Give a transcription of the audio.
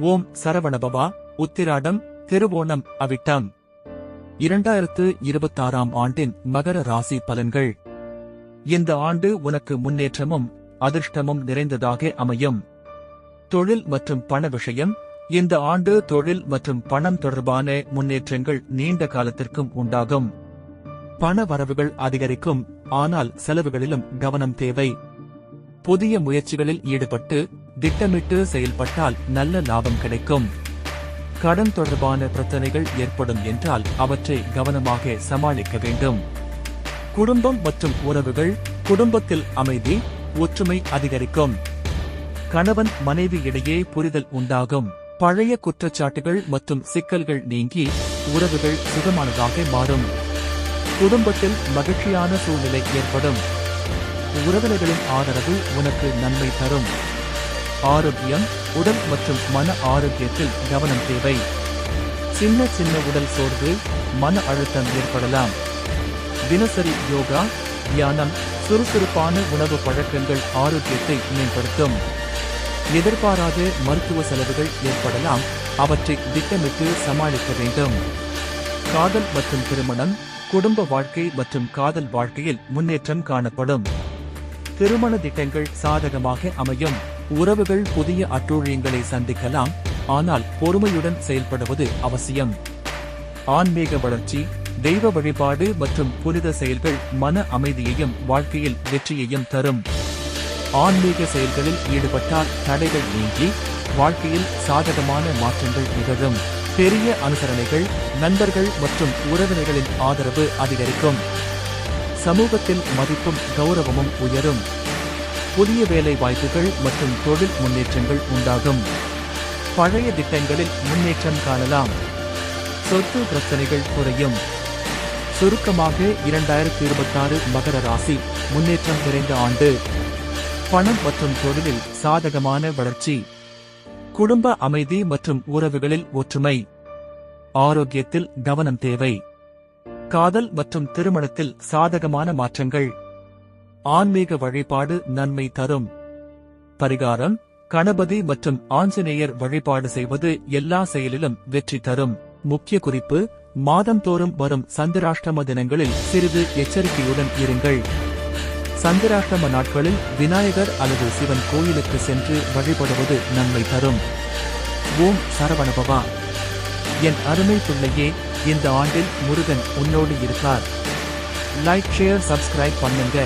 ஓம் சரவணபவா உத்திராடம் திருவோணம் அவிட்டம். இரண்டாயிரத்து இருபத்தாறாம் ஆண்டின் மகர ராசி பலன்கள். இந்த ஆண்டு உனக்கு முன்னேற்றமும் அதிர்ஷ்டமும் நிறைந்ததாக அமையும். தொழில் மற்றும் பண விஷயம் இந்த ஆண்டு தொழில் மற்றும் பணம் தொடர்பான முன்னேற்றங்கள் நீண்ட காலத்திற்கும் உண்டாகும். பண வரவுகள் அதிகரிக்கும் ஆனால் செலவுகளிலும் கவனம் தேவை. புதிய முயற்சிகளில் ஈடுபட்டு திட்டமிட்டு செயல்பட்டால் நல்ல லாபம் கிடைக்கும். கடன் தொடர்பான பிரச்சனைகள் ஏற்படும் என்றால் அவற்றை கவனமாக சமாளிக்க வேண்டும். குடும்பம் மற்றும் உறவுகள் குடும்பத்தில் அமைதி ஒற்றுமை அதிகரிக்கும். கணவன் மனைவி இடையே புரிதல் உண்டாகும். பழைய குற்றச்சாட்டுகள் மற்றும் சிக்கல்கள் நீங்கி உறவுகள் சுகமானதாக மாறும். குடும்பத்தில் மகிழ்ச்சியான சூழ்நிலை ஏற்படும். உறவினர்களின் ஆதரவு உனக்கு நன்மை தரும். ஆரோக்கியம் உடல் மற்றும் மன ஆரோக்கியத்தில் கவனம் தேவை. சின்ன சின்ன உடல் சோர்வு மன அழுத்தம் ஏற்படலாம். தினசரி யோகா தியானம் சுறுசுறுப்பான உணவு பழக்கங்கள் ஆரோக்கியத்தை மேம்படுத்தும். எதிர்பாராத மருத்துவ செலவுகள் ஏற்படலாம். அவற்றை திட்டமிட்டு சமாளிக்க வேண்டும். காதல் மற்றும் திருமணம் குடும்ப வாழ்க்கை மற்றும் காதல் வாழ்க்கையில் முன்னேற்றம் காணப்படும். திருமண திட்டங்கள் சாதகமாக அமையும். உறவுகள் புதிய அட்டூழியங்களை சந்திக்கலாம். ஆனால் பொறுமையுடன் செயல்படுவது அவசியம். ஆன்மீக வளர்ச்சி தெய்வ வழிபாடு மற்றும் புனித செயல்கள் மன அமைதியையும் வாழ்க்கையில் வெற்றியையும் தரும். ஆன்மீக செயல்களில் ஈடுபட்டால் தடைகள் நீங்கி வாழ்க்கையில் சாதகமான மாற்றங்கள் நிகழும். பெரிய அனுசரணைகள் நண்பர்கள் மற்றும் உறவினர்களின் ஆதரவு அதிகரிக்கும். சமூகத்தில் மதிப்பும் கௌரவமும் உயரும். புதிய வேலை வாய்ப்புகள் மற்றும் தொழில் முன்னேற்றங்கள் உண்டாகும். பழைய திட்டங்களில் முன்னேற்றம் காணலாம். சொத்து பிரச்சனைகள் குறையும். சுருக்கமாக இரண்டாயிரத்தி இருபத்தாறு மகர ராசி முன்னேற்றம் நிறைந்த ஆண்டு. பணம் மற்றும் தொழிலில் சாதகமான வளர்ச்சி. குடும்ப அமைதி மற்றும் உறவுகளில் ஒற்றுமை. ஆரோக்கியத்தில் கவனம் தேவை. காதல் மற்றும் திருமணத்தில் சாதகமான மாற்றங்கள். ஆன்மீக வழிபாடு நன்மை தரும். பரிகாரம் கணபதி மற்றும் ஆஞ்சநேயர் வழிபாடு செய்வது எல்லா செயலிலும் வெற்றி தரும். முக்கிய குறிப்பு மாதந்தோறும் வரும் சந்திராஷ்டம தினங்களில் சிறிது எச்சரிக்கையுடன் இருங்கள். சந்திராஷ்டம நாட்களில் விநாயகர் அல்லது சிவன் கோயிலுக்கு சென்று வழிபடுவது நன்மை தரும். ஓம் சரவணபவா என் அருமை பிள்ளையே இந்த ஆண்டில் முருகன் உன்னோடு இருக்கார். லைக் ஷேர் சப்ஸ்கிரைப் பண்ணுங்க.